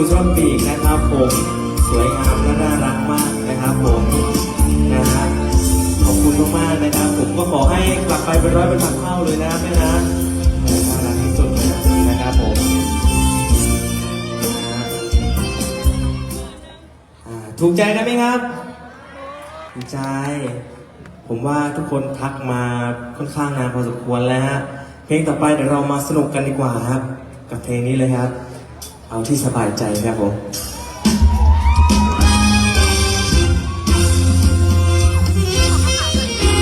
คุณสำหรับปีกนะครับผมสวยงามและน่ารักมากนะครับผมนะฮะขอบคุณมากๆนะครับผมก็ขอให้กลับไปเป็นร้อยเป็นพันเท่าเลยนะแม่นะน่ารักที่สุดเลยนะครับผมอ่าถูกใจกันไหมครับถูกใจ ผมว่าทุกคนทักมาค่อนข้างนานพอสมควรแล้วฮะเพลงต่อไปเดี๋ยวเรามาสนุกกันดีกว่าครับ กับเพลงนี้เลยครับ เอาที่สบายใจครับผม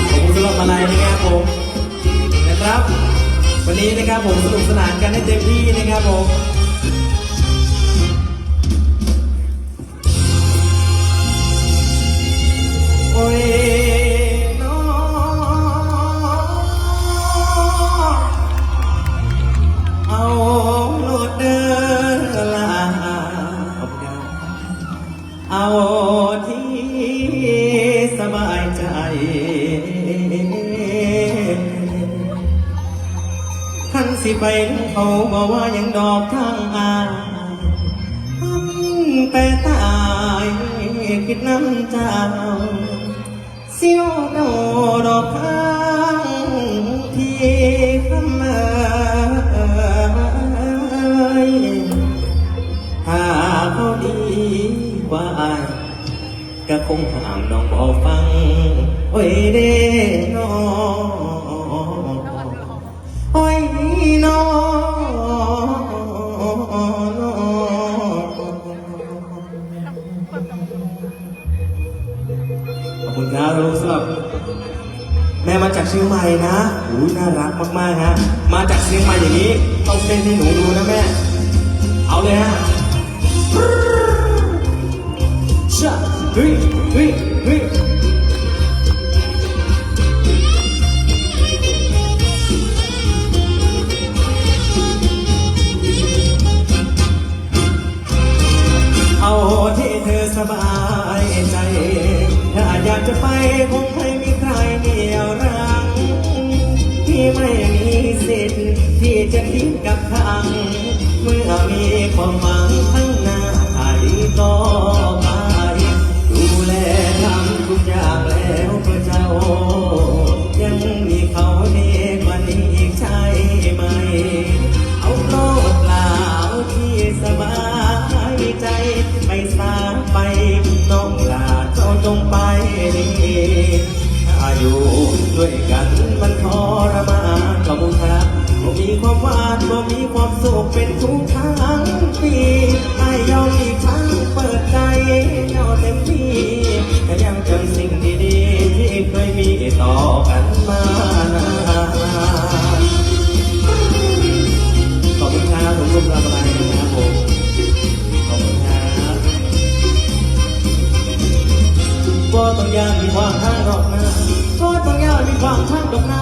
ขอบคุณสำหรับมาลัยนะครับผมนะครับ วันนี้นะครับผมสนุกสนานกันให้เต็มที่นะครับผมโอ้ย เอาที่สบายใจ ขันสิไปเขาบอกว่ายังดอกทางอายตั้งแต่ตายคิดน้ำเจ้าเสียวดอดอกข้า ก็คงห้ามน้องบอฟังโอ้ยเด้น้องโอ้ยน้องขอบคุณครับลูกสำหรับแม่มาจากเชียงใหม่นะอู้น่ารักมากๆฮะ มาจากเชียงใหม่อย่างนี้ต้องเต้นให้หนูดูนะแม่ เอาเลยฮะชะเฮ้ยเฮ้ยเฮ้ยเอาที่เธอสบายใจ ถ้าอยากจะไปคงไม่มีใครเดียวรังที่ไม่มีสิทธิ์ที่จะคิดกับทาง เมื่อมีความหวั ไปน้องลาเจ้าจงไปดีถ้าอยู่ด้วยกันมันทรมานก็บุญครับบ่มีความหวานบ่มีความสุขเป็นทุกทั้งปีไม่ยอมอีกครั้งเปิดใจเอาเต็มที่แต่ยังจำสิ่งดีๆที่เคยมีต่อกันมา ต้องยากมีความทางดอกนาก็ต้องยากมีความทางดอกนา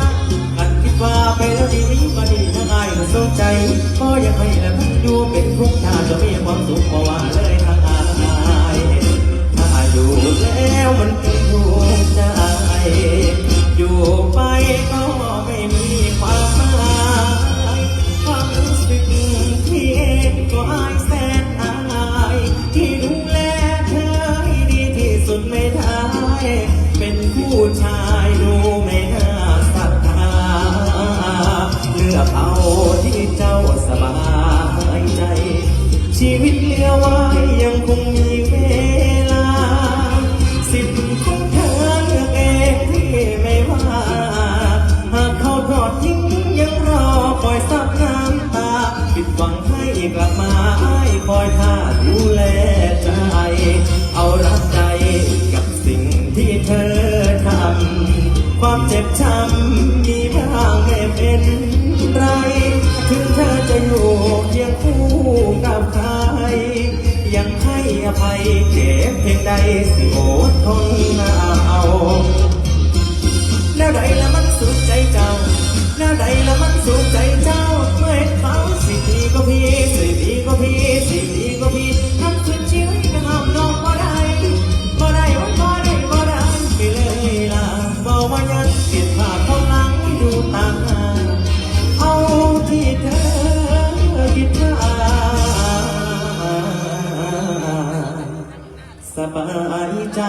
อันคิดว่าไปแล้วดีก็ดีถ้ง่ายก็สนใจก็อยากให้และมันอยู่เป็นทุกชาติจะมีความสุขเพราะว่าเลยทางอายถ้าอยู่แล้วมันเป็นทุกข์ใจอยู่ไปก็ไม่มีความหมายความรู้สึกที่เองก็อายแสนอายที่ดูแลเธอให้ดีที่สุดไม่ได้ เป็นผู้ชายดูไม่ กับใครยังให้อภัยเจ็บเพียงใดสิอดทนเอาแล้วใดละมันสุดใจเจ้า สบายใจ